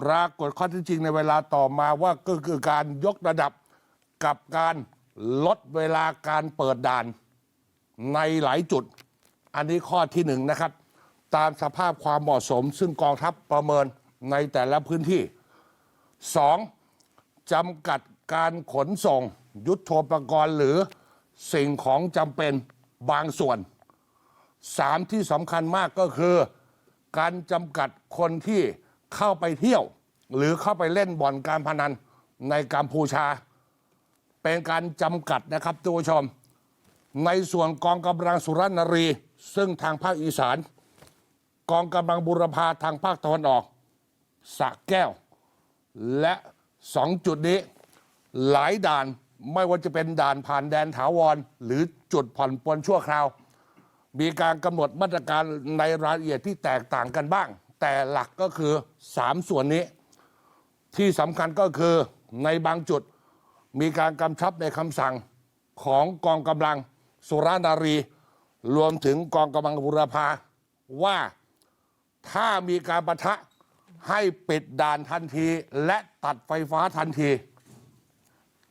ปรากฏข้อเที่จริงในเวลาต่อมาว่าก็คือการยกระดับกับการลดเวลาการเปิดด่านในหลายจุด อันนี้ข้อที่หนึ่งนะครับ ตามสภาพความเหมาะสม ซึ่งกองทัพประเมินในแต่ละพื้นที่สองจำกัดการขนส่ง ยุทโธปกรณ์หรือสิ่งของจำเป็นบางส่วนสามที่สำคัญมากก็คือ การจำกัดคนที่ เข้าไปเที่ยว หรือเข้าไปเล่นบ่อนการพนันในกัมพูชา เป็นการจำกัดนะครับทุกผู้ชม ในส่วนกองกำลังสุรนารี ซึ่งทางภาคอีสาน กองกำลังบุรพาทางภาคตะวันออกสะแก้ว และสองจุดนี้หลายด่านไม่ว่าจะเป็นด่านผ่านแดนถาวร หรือจุดผ่อนปลนชั่วคราว มีการกำหนดมาตรการในรายละเอียดที่แตกต่างกันบ้าง แต่หลักก็คือ 3 ส่วนนี้ ที่สำคัญก็คือในบางจุดมีการกำชับในคำสั่งของกองกำลังสุรานารี รวมถึงกองกำลังบุรพาว่าถ้ามีการประทะให้ปิดด่านทันที และตัดไฟฟ้าทันที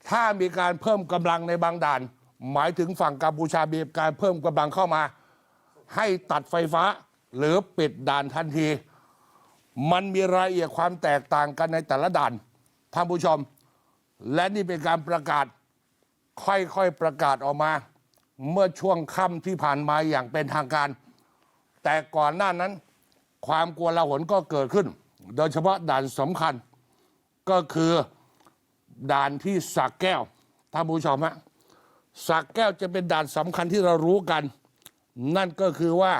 ถ้ามีการเพิ่มกำลังในบางด่าน หมายถึงฝั่งกัมพูชามีการเพิ่มกำลังเข้ามา ให้ตัดไฟฟ้าหรือปิดด่านทันที มันมีรายละเอียดความแตกต่างกันในแต่ละด่านท่านผู้ชม และนี่เป็นการประกาศค่อยๆประกาศออกมา เมื่อช่วงค่ำที่ผ่านมาอย่างเป็นทางการ แต่ก่อนหน้านั้น ความกลัวละหนก็เกิดขึ้น โดยเฉพาะด่านสำคัญ ก็คือด่านที่สักแก้วท่านผู้ชมฮะสักแก้วจะเป็นด่านสำคัญที่เรารู้กัน นั่นก็คือว่า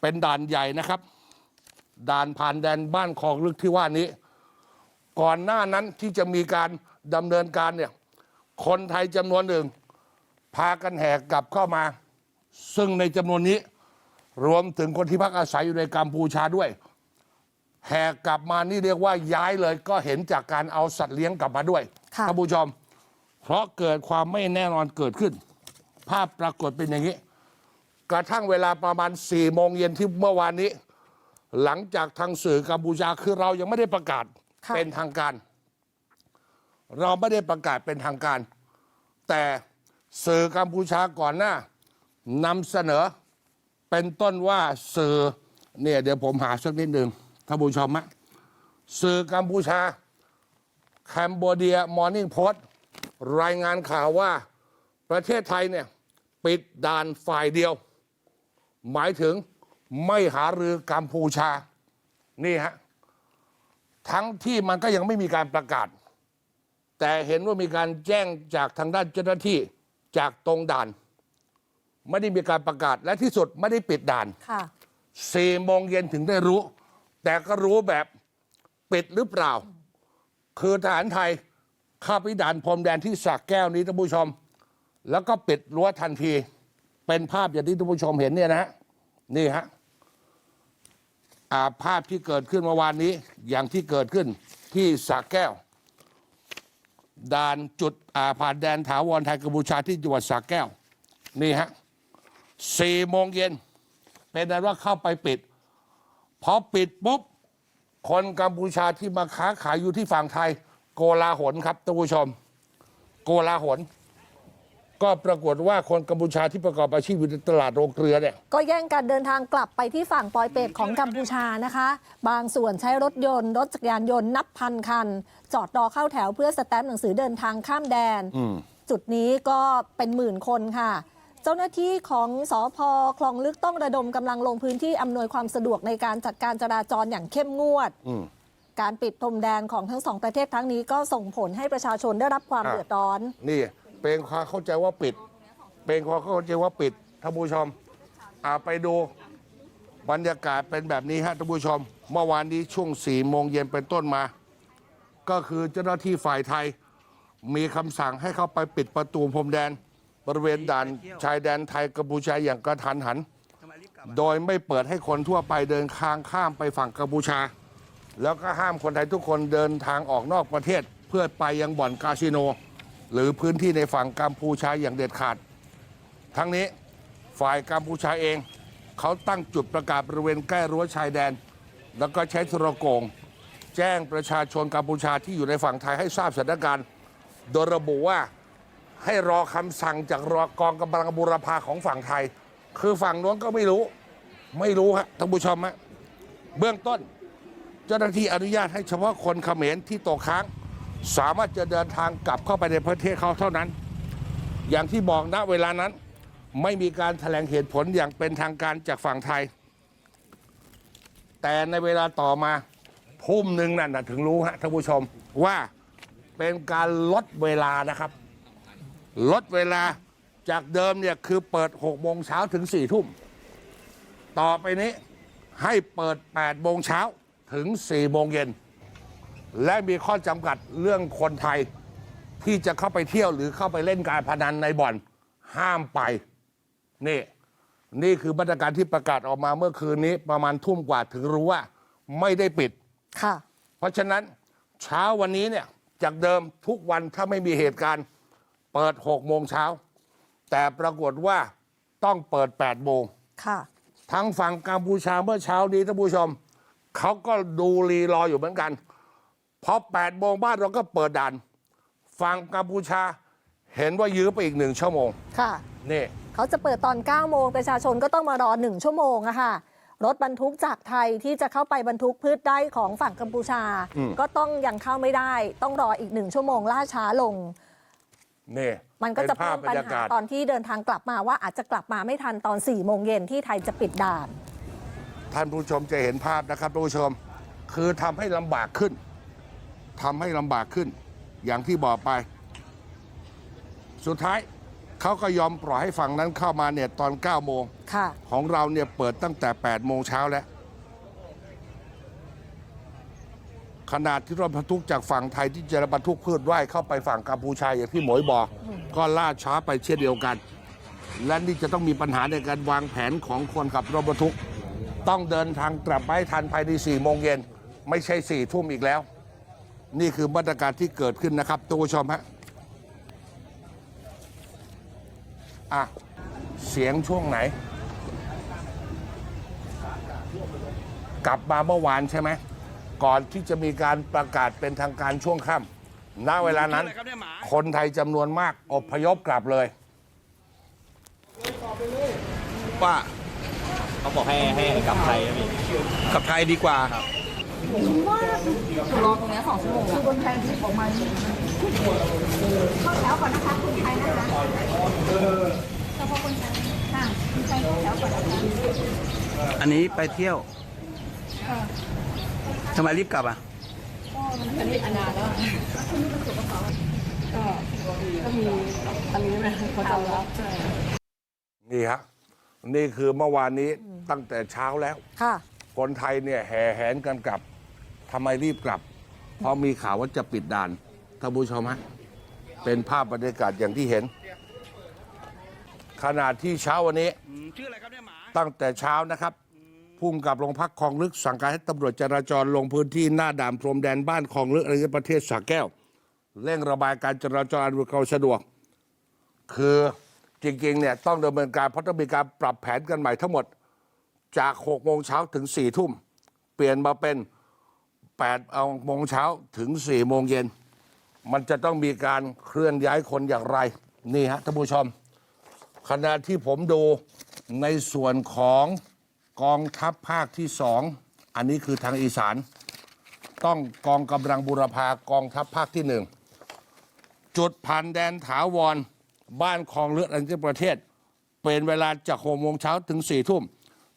เป็นด่านใหญ่นะครับ ด่านผ่านแดนบ้านคลองลึกที่ว่านี้ ก่อนหน้านั้นที่จะมีการดำเนินการเนี่ยคนไทยจำนวนหนึ่ง พากันแหกกลับเข้ามา ซึ่งในจำนวนนี้รวมถึงคนที่พักอาศัยอยู่ในกัมพูชาด้วย แหกกลับมานี่เรียกว่าย้ายเลยก็เห็นจากการเอาสัตว์เลี้ยงกลับมาด้วยค่ะท่านผู้ชม เพราะเกิดความไม่แน่นอนเกิดขึ้น ภาพปรากฏเป็นอย่างนี้ กระทั่งเวลาประมาณ4ี่โมงเย็นที่เมื่อวานนี้ หลังจากทางสื่อกัมพูชาคือเรายังไม่ได้ประกาศค่ะ เป็นทางการ เราไม่ได้ประกาศเป็นทางการ แต่สื่อกัมพูชาก่อนหน้านำเสนอเป็นต้นว่าสื่อเนี่ยเดี๋ยวผมหาสักนิดหนึ่งท่านผู้ชมฮะสื่อกัมพูชาแคนเบเดียมอร์นิ่งโพสต์รายงานข่าวว่าประเทศไทยเนี่ย ปิดด่านฝ่ายเดียว หมายถึง ไม่หารือกัมพูชา นี่ฮะ ทั้งที่มันก็ยังไม่มีการประกาศ แต่เห็นว่ามีการแจ้งจากทางด้านเจ้าหน้าที่จากตรงด่าน ไม่ได้มีการประกาศและที่สุดไม่ได้ปิดด่านค่ะสี่โมงเย็นถึงได้รู้ แต่ก็รู้แบบปิดหรือเปล่า คือทหารไทยเข้าไปด่านพรมแดนที่สักแก้วนี้ท่านผู้ชม แล้วก็ปิดรั้วทันที เป็นภาพอย่างที่ท่านผู้ชมเห็นเนี่ยนะฮะนี่ฮะอ่า ภาพที่เกิดขึ้นเมื่อวานนี้อย่างที่เกิดขึ้นที่สักแก้ว ด่านจุดผ่านแดนถาวรไทยกัมพูชาที่จังหวัดสักแก้ว นี่ฮะสี่โมงเย็น เป็นนั้นว่าเข้าไปปิด พอปิดปุ๊บ คนกัมพูชาที่มาค้าขายอยู่ที่ฝั่งไทย โกลาหลครับท่านผู้ชม โกลาหล ก็ปรากฏว่าคนกัมพูชาที่ประกอบอาชีพอยู่ในตลาดโรงเกลือเนี่ย ก็แย่งการเดินทางกลับไปที่ฝั่งปอยเปตของกัมพูชานะคะ บางส่วนใช้รถยนต์ รถจักรยานยนต์นับพันคัน จอดรอเข้าแถวเพื่อสแตมป์หนังสือเดินทางข้ามแดน อืม จุดนี้ก็เป็นหมื่นคนค่ะ เจ้าหน้าที่ของสอพคลองลึกต้องระดมกำลังลงพื้นที่อำนวยความสะดวกในการจัดการจราจรอย่างเข้มงวด อืม การปิดพรมแดนของทั้งสองประเทศครั้งนี้ก็ส่งผลให้ประชาชนได้รับความอะ เดือดร้อน นี่ เป็นความเข้าใจว่าปิด เป็นความเข้าใจว่าปิดท่านผู้ชมอาไปดูบรรยากาศเป็นแบบนี้ฮะท่านผู้ชม เมื่อวานนี้ช่วงสี่โมงเย็นเป็นต้นมา ก็คือเจ้าหน้าที่ฝ่ายไทย มีคำสั่งให้เข้าไปปิดประตูพรมแดน บริเวณด่านชายแดนไทยกัมพูชาอย่างกระทันหัน โดยไม่เปิดให้คนทั่วไปเดินค้างข้ามไปฝั่งกัมพูชา แล้วก็ห้ามคนไทยทุกคนเดินทางออกนอกประเทศ เพื่อไปยังบ่อนคาสิโน หรือพื้นที่ในฝั่งกัมพูชาอย่างเด็ดขาด ทั้งนี้ฝ่ายกัมพูชาเอง เขาตั้งจุดประกาศบริเวณใกล้รั้วชายแดน แล้วก็ใช้โทรโกง แจ้งประชาชนกัมพูชาที่อยู่ในฝั่งไทยให้ทราบสถานการณ์ โดยระบุว่าให้รอคำสั่งจากรอกองกำลังบูรพาของฝั่งไทย คือฝั่งโน้นก็ไม่รู้ ไม่รู้ฮะท่านผู้ชมฮะเบื้องต้น เจ้าหน้าที่อนุญาตให้เฉพาะคนเขมรที่ตกค้าง สามารถจะเดินทางกลับเข้าไปในประเทศเขาเท่านั้น อย่างที่บอกณเวลานั้น ไม่มีการแถลงเหตุผลอย่างเป็นทางการจากฝั่งไทย แต่ในเวลาต่อมาทุ่มหนึ่งนั่นนะถึงรู้ฮะท่านผู้ชมว่าเป็นการลดเวลานะครับ ลดเวลาจากเดิมเนี่ยคือเปิด6โมงเช้าถึง4ทุ่ม ต่อไปนี้ให้เปิด8โมงเช้าถึง4โมงเย็น และมีข้อจำกัดเรื่องคนไทยที่จะเข้าไปเที่ยวหรือเข้าไปเล่นการพนันในบ่อนห้ามไป นี่ นี่คือมาตรการที่ประกาศออกมาเมื่อคืนนี้ประมาณทุ่มกว่าถึงรู้ว่าไม่ได้ปิด ค่ะ เพราะฉะนั้นเช้าวันนี้เนี่ยจากเดิมทุกวันถ้าไม่มีเหตุการณ์ เปิด6โมงเช้า แต่ปรากฏว่าต้องเปิด8โมงค่ะ ทั้งฝั่งกัมพูชาเมื่อเช้านี้ท่านผู้ชมเขาก็ดูรีรออยู่เหมือนกัน พอ8โมงบ้านเราก็เปิดด่าน ฝั่งกัมพูชาเห็นว่ายื้อไปอีกหนึ่งชั่วโมงค่ะ นี่ เขาจะเปิดตอน 9 โมงประชาชนก็ต้องมารอ 1 ชั่วโมงอะค่ะ รถบรรทุกจากไทยที่จะเข้าไปบรรทุกพืชได้ของฝั่งกัมพูชา อืม ก็ต้องยังเข้าไม่ได้ ต้องรออีกหนึ่งชั่วโมงล่าช้าลง นี่มันก็จะเป็ภาเพิ่พมบรปัญรยาหากาศ ตอนที่เดินทางกลับมาว่าอาจจะกลับมาไม่ทันตอน4โมงเย็นที่ไทยจะปิดด่าน ท่านผู้ชมจะเห็นภาพนะครับท่านผู้ชม คือทำให้ลำบากขึ้น ทำให้ลำบากขึ้น อย่างที่บอกไป สุดท้ายเขาก็ยอมปล่อยให้ฝั่งนั้นเข้ามาเนี่ยตอน 9 โมง ค่ะ ของเราเนี่ยเปิดตั้งแต่ 8 โมงเช้าแล้ว ขนาดที่รถบรรทุกจากฝั่งไทยที่จะบรรทุกพืชไร่เข้าไปฝั่งกัมพูชาอย่างที่หมวยบอก ก็ล่าช้าไปเช่นเดียวกัน และนี่จะต้องมีปัญหาในการวางแผนของคนขับรถบรรทุก ต้องเดินทางกลับไปให้ทันภายใน4โมงเย็นไม่ใช่4ทุ่มอีกแล้ว นี่คือมาตรการที่เกิดขึ้นนะครับท่านผู้ชมฮะอะ เสียงช่วงไหน กลับมาเมื่อวานใช่ไหม ก่อนที่จะมีการประกาศเป็นทางการช่วงค่ำณเวลานั้น คนไทยจำนวนมากอพยพกลับเลยว่าเขาบอกให้ให้กลับไทยนะพี่กับไทยดีกว่า รอตรงเนี้ยสองชั่วโมงคือบนแพนที่ออกมาเข้าแถวก่อนนะคะคุณไทยนะคะเฉพาะคนไทยค่ะคุณไทยเข้าแถวก่อนนะคะอันนี้ไปเที่ยวทำไมรีบกลับอะอันนี้อนานแล้วคุณนี่เป็นสุขภาพก็ก็มีอันนี้ไหมเขาจำรับใช่ นี่ฮะนี่คือเมื่อวานนี้ตั้งแต่เช้าแล้ว ค่ะ คนไทยเนี่ยแห่แหนกันกลับ ทำไมรีบกลับ เพราะมีข่าวว่าจะปิดด่านท่านผู้ชมฮะเป็นภาพบรรยากาศอย่างที่เห็น ขนาดที่เช้าวันนี้ชื่ออะไรครับเนี่ยหมาตั้งแต่เช้านะครับพุ่มกับโรงพักคลองลึกสั่งการให้ตำรวจจราจรลงพื้นที่หน้าด่านพรมแดนบ้านคลองลึกในประเทศสระแก้ว เร่งระบายการจราจรอำนวยความสะดวก คือจริงๆเนี่ยต้องดำเนินการเพราะต้องมีการปรับแผนกันใหม่ทั้งหมด จาก6โมงเช้าถึง4ทุ่ม เปลี่ยนมาเป็น 8เอาโมงเช้าถึง4โมงเย็น มันจะต้องมีการเคลื่อนย้ายคนอย่างไร นี่ฮะท่านผู้ชมขณะที่ผมดูในส่วนของกองทัพภาคที่สองอันนี้คือทางอีสาน ต้องกองกำลังบุรพากองทัพภาคที่หนึ่งจุดผ่านแดนถาวร บ้านคลองเลือดอันที่ประเทศ เป็นเวลาจากหกโมงเช้าถึงสี่ทุ่ม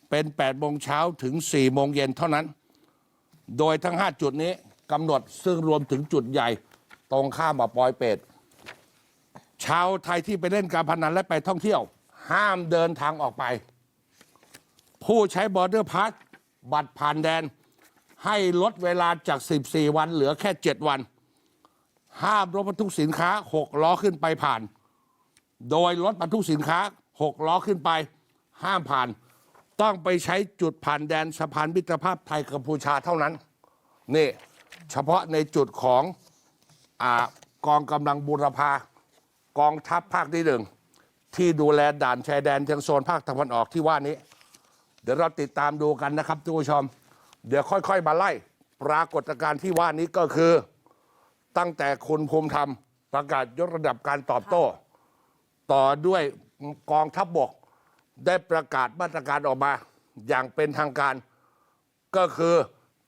เป็น8ปดโมงเช้าถึง4ี่โมงเย็นเท่านั้น โดยทั้ง 5 จุดนี้กำหนดซึ่งรวมถึงจุดใหญ่ ตรงข้ามกับปอยเป็ดชาวไทยที่ไปเล่นการพนันและไปท่องเที่ยว ห้ามเดินทางออกไป ผู้ใช้บอร์เดอร์พาสบัตรผ่านแดน ให้ลดเวลาจาก 14 วันเหลือแค่ 7 วัน ห้ามรถบรรทุกสินค้า 6 ล้อขึ้นไปผ่าน โดยรถบรรทุกสินค้า 6 ล้อขึ้นไป ห้ามผ่าน ต้องไปใช้จุดผ่านแดนสะพานมิตรภาพไทยกัมพูชาเท่านั้น นี่เฉพาะในจุดของอกองกำลังบูรพากองทัพภาคที่หนึ่งที่ดูแลด่านชายแดนทางโซนภาคตะวันออกที่ว่านี้ เดี๋ยวเราติดตามดูกันนะครับทุกผู้ชม เดี๋ยวค่อยๆ มาไล่ ปรากฏการณ์ที่ว่านี้ก็คือ ตั้งแต่คุณภูมิธรรมประกาศยกระดับการตอบโต้ ต่อด้วยกองทัพบบก ได้ประกาศมาตรการออกมาอย่างเป็นทางการ ก็คือ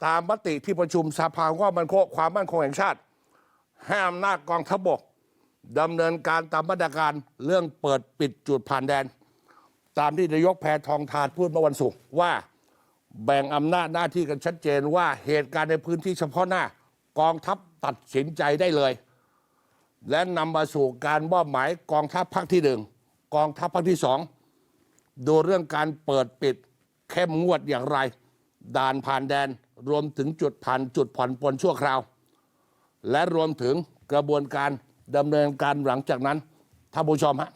ตามมติที่ประชุมสภาความมั่นคงความมั่นคงแห่งชาติให้อำนาจกองทัพบบกดำเนินการตามมาตรการเรื่องเปิดปิดจุดผ่านแดน ตามที่นายกแพทองทานพูดเมื่อวันศุกร์ว่าแบ่งอำนาจหน้าที่กันชัดเจนว่าเหตุการณ์ในพื้นที่เฉพาะหน้ากองทัพตัดสินใจได้เลย และนำมาสู่การมอบหมายกองทัพภาคที่หนึ่งกองทัพภาคที่สอง ดูเรื่องการเปิดปิดเข้มงวดอย่างไร ด่านผ่านแดนรวมถึงจุดผ่านจุดผ่อนปลนชั่วคราว และรวมถึงกระบวนการดำเนินการหลังจากนั้นท่านผู้ชมฮะ